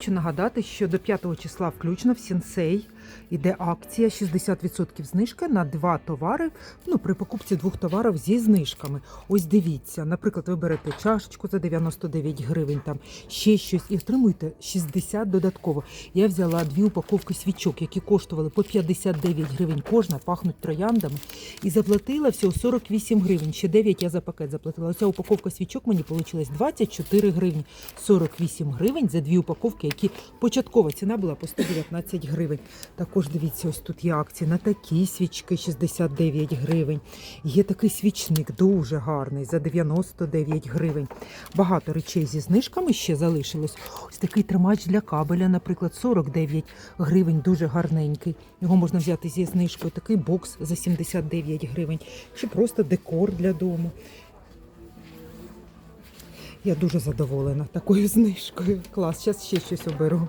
Хочу нагадати, що до 5 числа включно в Сінсей іде акція 60% знижки на два товари. Ну, при покупці двох товарів зі знижками. Ось дивіться, наприклад, ви берете чашечку за 99 гривень, там ще щось і отримуєте 60 додатково. Я взяла дві упаковки свічок, які коштували по 59 гривень кожна, пахнуть трояндами, і заплатила всього 48 гривень. Ще 9 я за пакет заплатила. Оця упаковка свічок мені вийшла 24 гривні. 48 гривень за дві упаковки, які початкова ціна була по 119 гривень. Також дивіться, ось тут є акції на такі свічки 69 гривень. Є такий свічник дуже гарний за 99 гривень. Багато речей зі знижками ще залишилось. Ось такий тримач для кабеля, наприклад, 49 гривень, дуже гарненький. Його можна взяти зі знижкою. Такий бокс за 79 гривень. Чи просто декор для дому. Я дуже задоволена такою знижкою. Клас, зараз ще щось оберу.